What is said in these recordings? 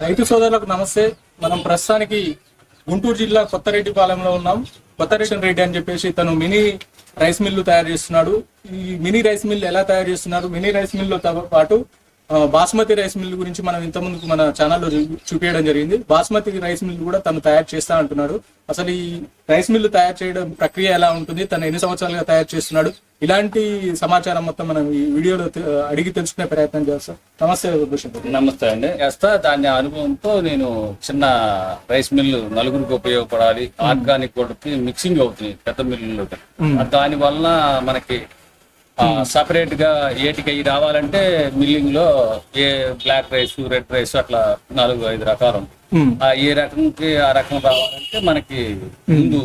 రైతు సోదరులకు నమస్తే. మనం ప్రస్తుతానికి గుంటూరు జిల్లా కొత్తరెడ్డిపాలెంలో ఉన్నాం. కొత్తరెడ్డి రెడ్డి అని చెప్పేసి తను మినీ రైస్ మిల్లు తయారు చేస్తున్నాడు. ఈ మినీ రైస్ మిల్ ఎలా తయారు చేస్తున్నారు? మినీ రైస్ మిల్ పాటు బాస్మతి రైస్ మిల్ గురించి మనం ఇంతకుముందు మన ఛానల్లో చూ- చూపించడం జరిగింది. బాస్మతి రైస్ మిల్ కూడా తను తయారు చేస్తా అంటున్నాడు. అసలు ఈ రైస్ మిల్ తయారు చేయడం ప్రక్రియ ఎలా ఉంటుంది? తను ఎన్ని సంవత్సరాలుగా తయారు చేస్తున్నాడు? ఇలాంటి సమాచారం మొత్తం మనం ఈ వీడియోలో అడిగి తెలుసుకునే ప్రయత్నం చేస్తాం నమస్తే భూషణ్. నమస్తే అండి. చేస్తా దాని అనుభవంతో నేను చిన్న రైస్ మిల్లు నలుగురికి ఉపయోగపడాలి. ఆర్గానిక్ కూడా మిక్సింగ్ అవుతుంది పెద్ద మిల్లులో దాని వలన మనకి సపరేట్గా ఏటికి అవి రావాలంటే మిల్లింగ్లో ఏ బ్లాక్ రైస్ రెడ్ రైస్ అట్లా నాలుగు ఐదు రకాలు ఆ ఏ రకంకి ఆ రకం రావాలంటే మనకి ముందు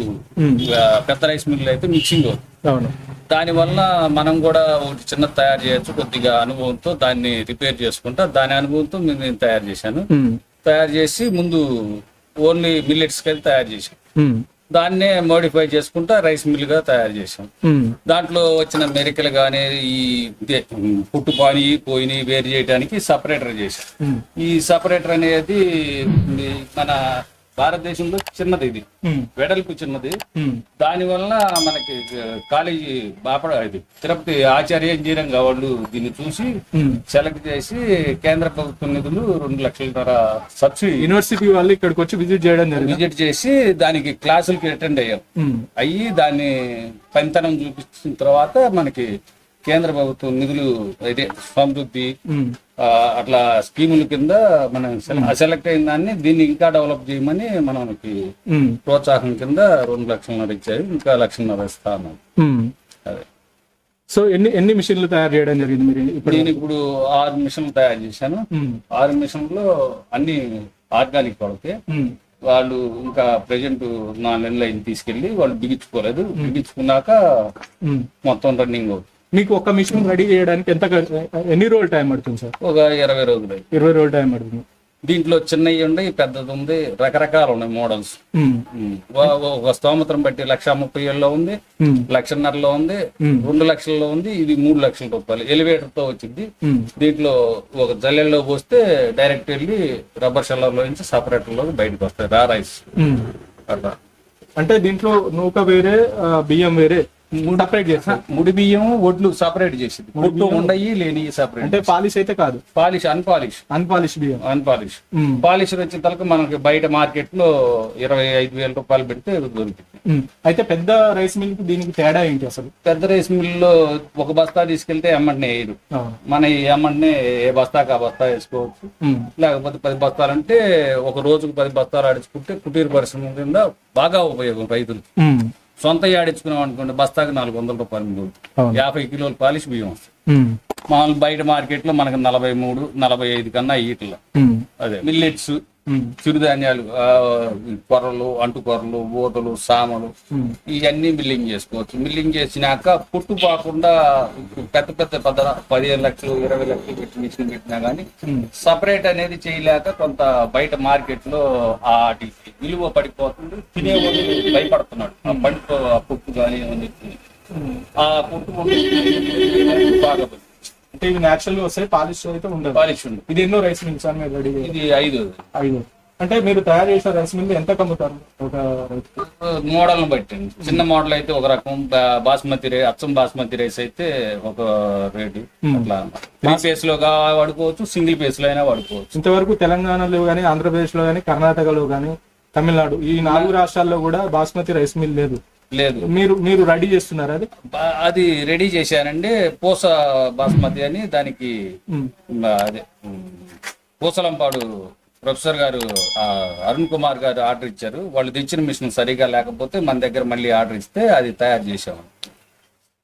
ఆ, పెద్ద రైస్ మిల్లు అయితే మిక్సింగ్ అవుతుంది. దాని వల్ల మనం కూడా ఒకటి చిన్న తయారు చేయొచ్చు కొద్దిగా అనుభవంతో దాన్ని రిపేర్ చేసుకుంటా దాని అనుభవంతో నేను తయారు చేశాను. తయారు చేసి ముందు ఓన్లీ మిల్లెట్స్కి తయారు చేశాం ఉమ్, దాన్నే మోడిఫై చేసుకుంటా రైస్ మిల్గా తయారు చేసాం దాంట్లో వచ్చిన మెరికలు కానీ ఈ పుట్టు పాని పోయిని వేరు చేయడానికి సపరేటర్ ఉమ్, ఈ సపరేటర్ అనేది మన భారతదేశంలో చిన్నది ఇది. వెడల్పు చిన్నది. దాని వలన మనకి కాలేజీ బాపడ ఇది తిరుపతి ఆచార్య ఇంజనీరింగ్ వాళ్ళు దీన్ని చూసి. సెలెక్ట్ చేసి కేంద్ర ప్రభుత్వ నిధులు రెండు లక్షల ధర సబ్సిడీ యూనివర్సిటీ వాళ్ళు ఇక్కడికి వచ్చి విజిట్ చేయడం జరిగింది? విజిట్ చేసి దానికి క్లాసులకి అటెండ్ అయ్యాం. అయ్యి దాన్ని పనితనం చూపించిన తర్వాత మనకి కేంద్ర ప్రభుత్వం నిధులు అయితే సమృద్ధి అట్లా స్కీముల కింద మనం సెలెక్ట్ అయిన దాన్ని దీన్ని ఇంకా డెవలప్ చేయమని మనకి ప్రోత్సాహం కింద రెండు లక్షలన్నర ఇచ్చారు. ఇంకా లక్షన్నర ఇస్తా అన్నారు ఉమ్. అదే. సో ఎన్ని ఎన్ని మిషన్లు తయారు చేయడం జరిగింది మీరు ఇప్పుడు? నేను ఇప్పుడు ఆరు మిషన్లు తయారు చేశాను. ఆరు మిషన్లో అన్ని ఆర్గానిక్ వాళ్ళకి. ఉమ్, వాళ్ళు ఇంకా ప్రెజెంట్ నా అయింది తీసుకెళ్ళి వాళ్ళు బిగించుకోలేదు. బిగించుకున్నాక. మొత్తం రన్నింగ్ అవుతుంది. మీకు ఒక మిషన్ రెడీ చేయడానికి ఎంత ఎన్ని రోజులు టైం పడుతుంది సార్? ఒక ఇరవై రోజులు. ఇరవై రోజులు టైం పడుతుంది. దీంట్లో చిన్నవి ఉన్నాయి పెద్దది ఉంది రకరకాలు ఉన్నాయి మోడల్స్. ఒక స్తోమతం బట్టి లక్ష ముప్పై ఏళ్ళలో ఉంది లక్షన్నరలో ఉంది. రెండు లక్షల్లో ఉంది ఇది మూడు లక్షల రూపాయలు. ఎలివేటర్తో వచ్చింది దీంట్లో ఒక జల్లెల్లో పోస్తే డైరెక్ట్ వెళ్ళి రబ్బర్ షెల్లర్లో నుంచి సపరేటర్లో బయటకు వస్తాయి రా రైస్. అట్లా. అంటే దీంట్లో నూక వేరే బియ్యం వేరే సపరేట్ చేస్తారు. ముడి బియ్యం ఒడ్లు సపరేట్ చేసింది. పొట్టు ఉండయి లేని సపరేట్ అంటే పాలిష్ అయితే కాదు. పాలిష్ అన్పాలిష్ అన్పాలిష్ బియ్యం. అన్పాలిష్ పాలిష్ వచ్చిన తర్వాత మనకి బయట మార్కెట్లో ఇరవై ఐదు వేల రూపాయలు పెడితే దొరుకుతుంది. అయితే పెద్ద రైస్ మిల్కి దీనికి తేడా ఏంటి అసలు? పెద్ద రైస్ మిల్లులో ఒక బస్తా తీసుకెళ్తే ఎమ్మంటనే వేయరు అవును. మన ఈ ఎమ్మంటనే ఏ బస్తాకి ఆ బస్తా వేసుకోవచ్చు. లేకపోతే పది బస్తాలంటే ఒక రోజుకు పది బస్తాలు ఆడించుకుంటే కుటీర పరిశ్రమ కింద బాగా ఉపయోగం రైతులు సొంత ఆడించుకున్నాం అనుకోండి బస్తాకి నాలుగు వందల రూపాయలు మిగులుతుంది అవును. యాభై కిలోలు పాలిష్ బియ్యం వస్తుంది. మామూలు బయట మార్కెట్లో మనకి నలభై మూడు నలభై ఐదు కన్నా ఈటల ఉమ్, అదే మిల్లెట్స్ చిరుధాన్యాలు కొర్రలు అంటుకొర్రలు ఊతలు సామలు. ఇవన్నీ మిల్లింగ్ చేసుకోవచ్చు. మిల్లింగ్ చేసినాక పుట్టు పోకుండా పెద్ద పెద్ద పెద్ద పదిహేను లక్షలు ఇరవై లక్షలు పెట్టి మిషన్ పెట్టినా గానీ సపరేట్ అనేది చేయలేక కొంత బయట మార్కెట్లో వాటి విలువ పడిపోతుంది తినేవాడు భయపడుతున్నాడు ఆ పంట పుట్టు కానీ ఆ పుట్టు బాగా అంటే ఇవి నేచురల్గా వస్తాయి పాలిష్ అయితే ఉండదు. పాలిష్ ఉంది ఇది ఎన్నో రైస్ మిల్స్ అని మీరు రెడీ ఇది ఐదు. ఐదు. అంటే మీరు తయారు చేసిన రైస్ మిల్ ఎంత కమ్ముతారు ఒక మోడల్ బట్టి చిన్న మోడల్ అయితే ఒక రకం బాస్మతి రైస్ అచ్చం బాస్మతి రైస్ అయితే ఒక రేటు. అట్లా. త్రీ పేస్లో గా వాడుకోవచ్చు సింగిల్ పేస్లో అయినా వాడుకోవచ్చు. ఇంతవరకు తెలంగాణలో కానీ ఆంధ్రప్రదేశ్లో కానీ కర్ణాటకలో కానీ తమిళనాడు ఈ నాలుగు రాష్ట్రాల్లో కూడా బాస్మతి రైస్ మిల్ లేదు. లేదు. మీరు మీరు రెడీ చేస్తున్నారు అది? అది రెడీ చేశానండి. పూస బాస్మతి అని దానికి అదే పూసలంపాడు ప్రొఫెసర్ గారు అరుణ్ కుమార్ గారు ఆర్డర్ ఇచ్చారు. వాళ్ళు తెచ్చిన మిషన్ సరిగా లేకపోతే మన దగ్గర మళ్ళీ ఆర్డర్ ఇస్తే అది తయారు చేసాము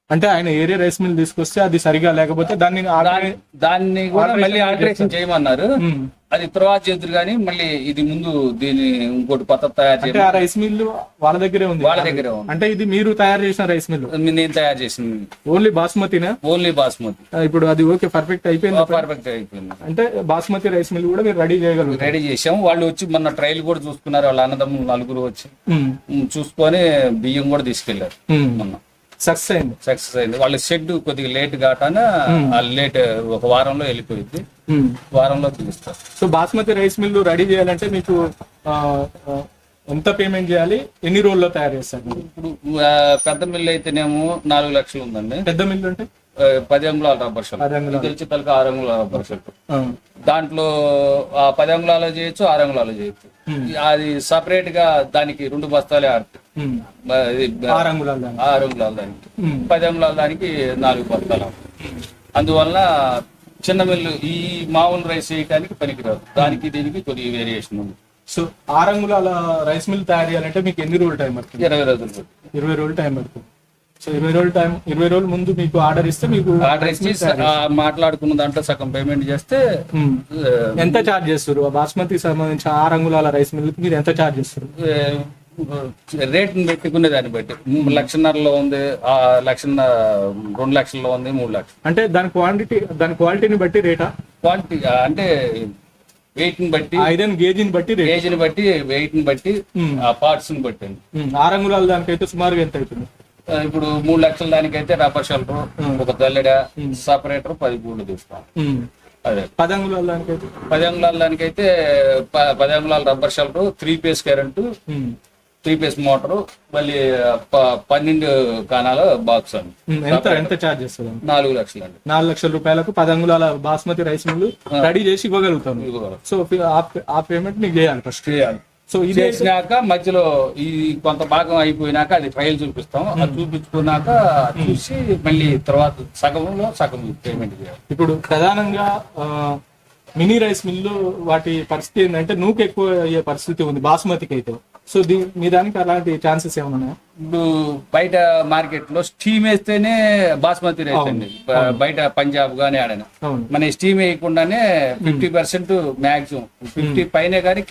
అంటే ఆయన ఏరియా రైస్ మిల్ తీసుకొస్తే అది సరిగా లేకపోతే దాన్ని దాన్ని కూడా మళ్ళీ ఆల్టరేషన్ చేయమన్నారు. అది తర్వాత చేద్దరు కానీ మళ్ళీ ఇది ముందు దీన్ని ఇంకోటి పద్ధతి తయారు చేయాలి ఆ రైస్ మిల్ వాళ్ళ దగ్గరే ఉంది. వాళ్ళ దగ్గరే ఉంది. అంటే ఇది మీరు తయారు చేసిన రైస్ మిల్ నేను తయారు చేసింది ఓన్లీ బాస్మతినా? ఓన్లీ బాస్మతి. ఇప్పుడు అది ఓకే పర్ఫెక్ట్ అయిపోయింది పర్ఫెక్ట్ అయిపోయింది. అంటే బాస్మతి రైస్ మిల్ కూడా మీరు రెడీ చేయగలరు రెడీ చేసాం వాళ్ళు వచ్చి మొన్న ట్రైల్ కూడా చూసుకున్నారు. వాళ్ళ అన్నదమ్ములు నలుగురు వచ్చి చూసుకొని బియ్యం కూడా తీసుకెళ్ళారు. మొన్న. సక్సెస్ అయింది. సక్సెస్ అయింది. వాళ్ళ షెడ్ కొద్దిగా లేట్ కాటాన లేట్ ఒక వారంలో వెళ్ళిపోయింది. వారంలో తీస్తారు so basmati rice mill ready చేయాలంటే మీకు ఎంత పేమెంట్ చేయాలి? ఎన్ని రోజుల్లో తయారు చేస్తారు? ఇప్పుడు పెద్ద మిల్లు అయితేనేమో నాలుగు లక్షలు ఉందండి. పెద్ద మిల్లు అంటే? పది అంగుళాల రబ్బర్. ఇది వచ్చి తలక ఆరు అంగుళాల రబ్బర్ ఆ, దాంట్లో ఆ పది అంగుళాలు చేయొచ్చు ఆరు అంగుళాలు చేయొచ్చు. అది సపరేట్గా దానికి రెండు బస్తాలే ఆడుతాయి ఆరు అంగుళాలు దానికి. పది అంగుళాల దానికి నాలుగు బస్తాలు. అందువల్ల చిన్న మిల్లు ఈ మామూలు రైస్ చేయడానికి పనికిరాదు. దానికి దీనికి కొద్దిగా వేరియేషన్ ఉంది. సో ఆరు అంగుళాల రైస్ మిల్ తయారు చేయాలంటే మీకు ఎన్ని రోజులు టైం పడుతుంది? ఇరవై రోజులు. ఇరవై రోజులు టైం పడుతుంది. సో ఇరవై రోజులు టైం ఇరవై రోజుల ముందు మీకు ఆర్డర్ ఇస్తే మీకు ఆర్డర్ ఇచ్చి ఆ మాట్లాడుకున్న దాంట్లో సగం పేమెంట్ చేస్తే. ఆ, ఎంత చార్జ్ చేస్తారు? ఆ బాస్మతి సంబంధించి ఆరు అంగుళాల రైస్ మిల్కి మీరు ఎంత చార్జ్ చేస్తారు? రేట్ పెట్టుకునే దాన్ని బట్టి. లక్షన్నరలో ఉంది ఆ లక్షన్న రెండు లక్షల్లో ఉంది మూడు లక్షలు అంటే దాని క్వాంటిటీ దాని క్వాలిటీని బట్టి రేటా క్వాంటిటీ అంటే వెయిట్ని బట్టి ఐరన్ గేజ్ని బట్టి రేట్ ఏజ్ని బట్టి వెయిట్ని బట్టి Hmm. ఆ పార్ట్స్ని బట్టి. ఉమ్, ఆరు అంగుళాల దానికైతే సుమారుగా ఎంత అవుతుంది? ఆ, ఇప్పుడు మూడు లక్షల దానికైతే రబ్బర్ షెల్టర్ ఒక దల్లెడ సపరేటర్ పది గూళ్ళు తీస్తాం ఉమ్, అదే. పది అంగుళాల దానికైతే? పది అంగుళాల దానికైతే పది అంగుళాల rubber shelter three phase current three phase motor మళ్ళీ పన్నెండు కానాల బాక్స్ అండి. ఎంత? ఎంత చార్జ్ చేస్తారు నాలుగు లక్షలు అండి. నాలుగు లక్షల రూపాయలకు పది అంగుళాల బాస్మతి రైస్ మిల్లు రెడీ చేసి ఇవ్వగలుగుతాను. ఇదిగో. సో ఆ పేమెంట్ మీకు చేయాలి ఫస్ట్ చేయాలి. సో ఇది చేసినాక మధ్యలో ఈ కొంత భాగం అయిపోయినాక అది ఫైల్ చూపిస్తాం అది చూపించుకున్నాక చూసి మళ్ళీ తర్వాత సగంలో సగం పేమెంట్ చేయాలి. ఇప్పుడు ప్రధానంగా మినీ రైస్ మిల్లు వాటి పరిస్థితి ఏంటంటే నూకు ఎక్కువ అయ్యే పరిస్థితి ఉంది బాస్మతికి అయితే సో దీ మీ దానికి అలాంటి ఛాన్సెస్ ఏమైనా ఉన్నాయా? ఇప్పుడు బయట మార్కెట్లో స్టీమ్ వేస్తేనే బాస్మతి రైస్ అండి. బయట పంజాబ్ గానీ ఆడని? మన స్టీమ్ వేయకుండానే ఫిఫ్టీ పర్సెంట్ మాక్సిమం. ఫిఫ్టీ పైనే కానీ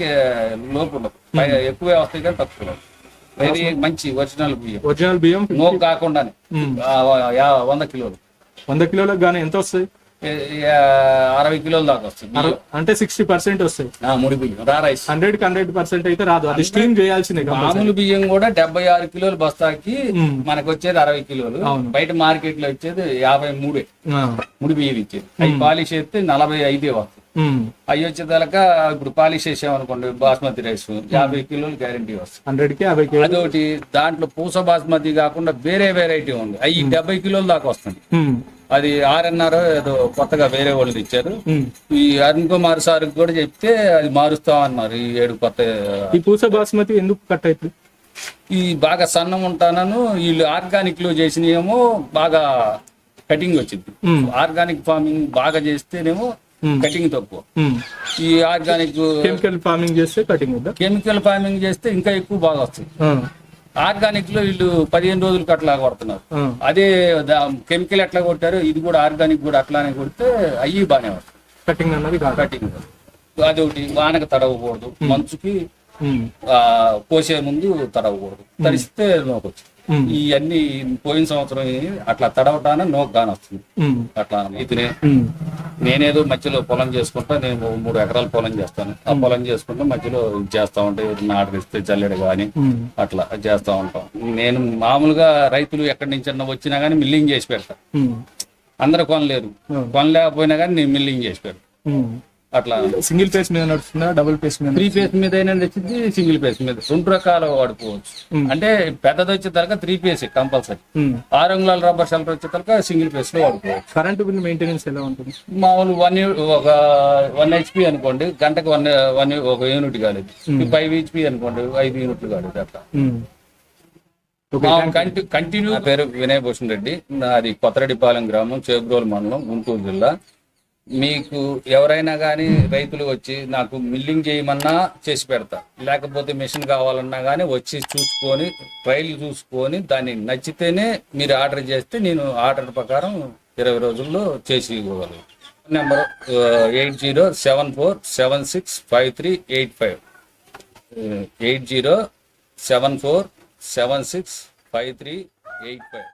లోపు ఎక్కువే వస్తాయి కానీ తక్కువ. వెరీ మంచి ఒరిజినల్ బియ్యం. ఒరిజినల్ బియ్యం నో కాకుండానే. వంద కిలోలు. వంద కిలోలకు గానీ ఎంత వస్తాయి? అరవై కిలోల దాకా వస్తుంది. అంటే సిక్స్టీ పర్సెంట్ వస్తాయి. ముడి బియ్యం రా రైస్. హండ్రెడ్కి హండ్రెడ్ పర్సెంట్ అయితే రాదు. అది స్టీమ్ చేయాల్సిందే. మామూలు బియ్యం కూడా డెబ్బై ఆరు కిలోల బస్తాకి. మనకు వచ్చేది అరవై కిలోలు. బయట మార్కెట్లో వచ్చేది యాభై మూడే. ముడి బియ్యం ఇచ్చేది. అవి పాలిష్ చేస్తే నలభై ఐదే వస్తుంది అవి వచ్చేదాక ఇప్పుడు పాలిష్ చేసామనుకోండి బాస్మతి రైస్ యాభై కిలోలు గ్యారంటీ వస్తుంది. హండ్రెడ్కి యాభై కిలో అదొకటి. దాంట్లో పూస బాస్మతి కాకుండా వేరే వెరైటీ ఉంది. అవి డెబ్బై కిలోల దాకా వస్తుంది. అది ఆర్ఎన్ఆర్ ఏదో కొత్తగా వేరే వాళ్ళు ఇచ్చారు. ఈ అరుణ్ కుమార్ సార్ కూడా చెప్తే అది మారుస్తాం అన్నారు ఈ ఏడు కొత్త ఈ పూస బాస్మతి ఎందుకు కట్ అవుతుంది ఈ బాగా సన్నం ఉంటానను వీళ్ళు ఆర్గానిక్లో చేసినేమో బాగా కటింగ్ వచ్చింది. ఆర్గానిక్ ఫార్మింగ్ బాగా చేస్తేనేమో కటింగ్ తక్కువ. ఈ ఆర్గానిక్ కెమికల్ ఫార్మింగ్ చేస్తే కటింగ్ కెమికల్ ఫార్మింగ్ చేస్తే ఇంకా ఎక్కువ బాగా వస్తుంది ఆర్గానిక్లో వీళ్ళు పదిహేను రోజులకి అట్లా కొడుతున్నారు. అదే కెమికల్ ఎట్లా కొట్టారు ఇది కూడా ఆర్గానిక్ కూడా అట్లానే కొడితే అయ్యి బాగానే వస్తాయి కటింగ్ అన్నది కటింగ్. అదొకటి వానకు తడవకూడదు. మంచుకి కోసే ముందు తడవకూడదు. తడిస్తే నోకొచ్చు అన్ని పోయిన సంవత్సరం అట్లా తడవటాన నోకు గాని వస్తుంది అట్లా ఉమ్, నేనేదో మధ్యలో పొలం చేసుకుంటా నేను మూడు ఎకరాల పొలం చేస్తాను. ఆ పొలం చేసుకుంటా మధ్యలో చేస్తా ఉంటా ఎవరిని ఆర్డర్ ఇస్తే జల్లెడ గాని ఉమ్. అట్లా చేస్తా ఉంటాం. నేను మామూలుగా రైతులు ఎక్కడి నుంచి అన్న వచ్చినా గానీ మిల్లింగ్ చేసి పెడతా. అందరు కొనలేరు. కొనలేకపోయినా కానీ నేను మిల్లింగ్ చేసి పెడతా. అట్లా. సింగిల్ పేస్ మీద నడుస్తుందా డబుల్ పేస్ మీద త్రీ పేస్ మీద అయినా నచ్చింది సింగిల్ పేస్ మీద. రెండు రకాలు వాడుకోవచ్చు. అంటే పెద్దది వచ్చే తరక త్రీ పేస్ కంపల్సరీ. ఆరు అంగుళాల రబ్బర్ షెల్టర్ వచ్చే తరక సింగిల్ పేస్లో వాడుకోవచ్చు. కరెంటు బిల్ మెయింటెనెన్స్ ఎలా ఉంటుంది? మామూలు వన్ ఒక వన్ హెచ్పి అనుకోండి గంటకు వన్ వన్ ఒక యూనిట్ కాలేదు. ఫైవ్ హెచ్పి అనుకోండి ఐదు యూనిట్లు కాలేదు అట్లా. కంటిన్యూ పేరు వినయ్ భూషణ్ రెడ్డి. నాది కొత్తరెడ్డిపాలెం గ్రామం చేబ్రోల్ మండలం గుంటూరు జిల్లా. మీకు ఎవరైనా కానీ రైతులు వచ్చి నాకు మిల్లింగ్ చేయమన్నా చేసి పెడతా. లేకపోతే మిషన్ కావాలన్నా కానీ వచ్చి చూసుకొని ట్రైల్ చూసుకొని దాన్ని నచ్చితేనే మీరు ఆర్డర్ చేస్తే నేను ఆర్డర్ ప్రకారం ఇరవై రోజుల్లో చేసి ఇవ్వగలను. Number eight zero seven four seven six five three eight five. Eight zero seven four seven six five three eight five.